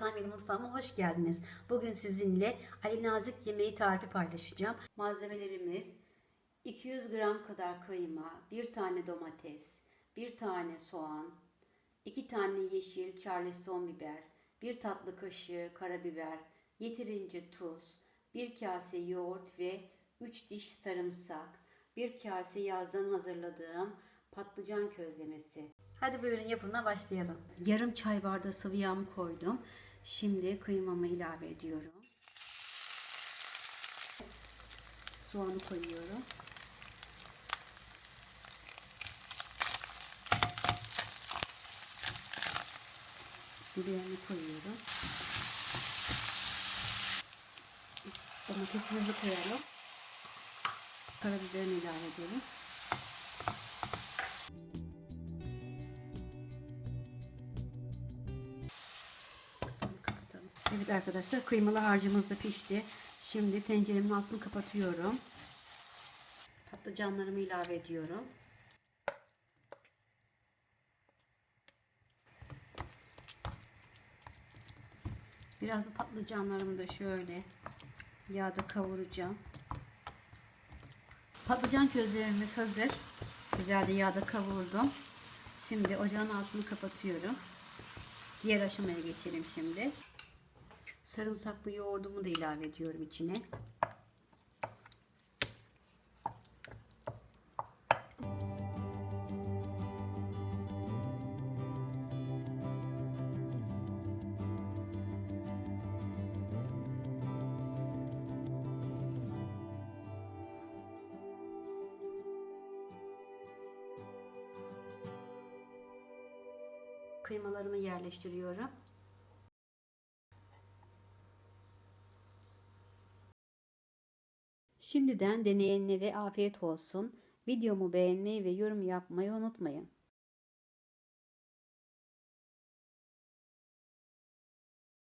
Benim mutfağıma hoş geldiniz. Bugün sizinle Ali Nazik yemeği tarifi paylaşacağım. Malzemelerimiz 200 gram kadar kıyma, 1 tane domates, 1 tane soğan, 2 tane yeşil charleston biber, 1 tatlı kaşığı karabiber, yeterince tuz, 1 kase yoğurt ve 3 diş sarımsak, 1 kase yazdan hazırladığım patlıcan közlemesi. Hadi buyurun yapımına başlayalım. Yarım çay bardağı sıvı yağımı koydum. Şimdi kıymamı ilave ediyorum. Soğanı koyuyorum. Biberini koyuyorum. Domatesimizi koyalım. Karabiberini ilave edelim. Evet arkadaşlar kıymalı harcımız da pişti. Şimdi tenceremin altını kapatıyorum. Patlıcanlarımı ilave ediyorum. Biraz bu patlıcanlarımı da şöyle yağda kavuracağım. Patlıcan közlerimiz hazır. Güzelce yağda kavurdum. Şimdi ocağın altını kapatıyorum. Diğer aşamaya geçelim şimdi. Sarımsaklı yoğurdumu da ilave ediyorum içine. Kıymalarımı yerleştiriyorum. Şimdiden deneyenlere afiyet olsun. Videomu beğenmeyi ve yorum yapmayı unutmayın.